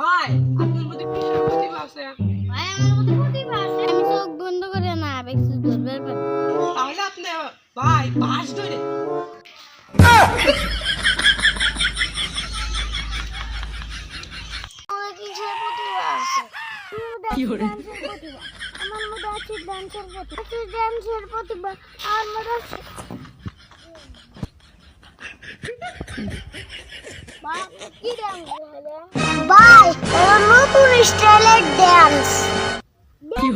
ভাই আপনার মধ্যে কিসের প্রতিভা আছে। ভাই আমার মতো প্রতিভা আছে। আমি চোখ বন্ধ করে না বেশি ধরবে পারি তাহলে আপনি ভাই বাস ধরে। আমার কিসের প্রতিভা আছে? কি করে? আমার মধ্যে আছে ডান্সের প্রতিভা। আছে ডান্সের প্রতিভা। আমার মধ্যে আছে ওর নতুন স্টাইলের ডান্স কি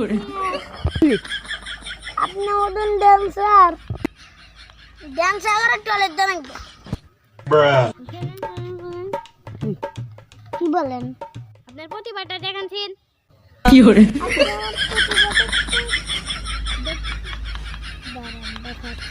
আপনি নতুন ডান্সার ডান্স আবার টয়লেট দেন কি? বলেন? আপনার প্রতিভাটা দেখাচ্ছেন কি করে? দেখাচ্ছি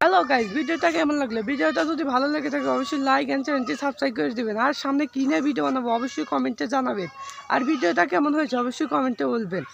হ্যালো গাইজ ভিডিওটা কেমন লাগল? ভিডিওটা যদি ভালো লেগে থাকে, অবশ্যই লাইক অ্যান্ড চ্যানেলটি সাবস্ক্রাইব করে দেবেন। আর সামনে কী নিয়ে ভিডিও বানাবো, অবশ্যই কমেন্টে জানাবেন। আর ভিডিওটা কেমন হয়েছে, অবশ্যই কমেন্টে বলবেন।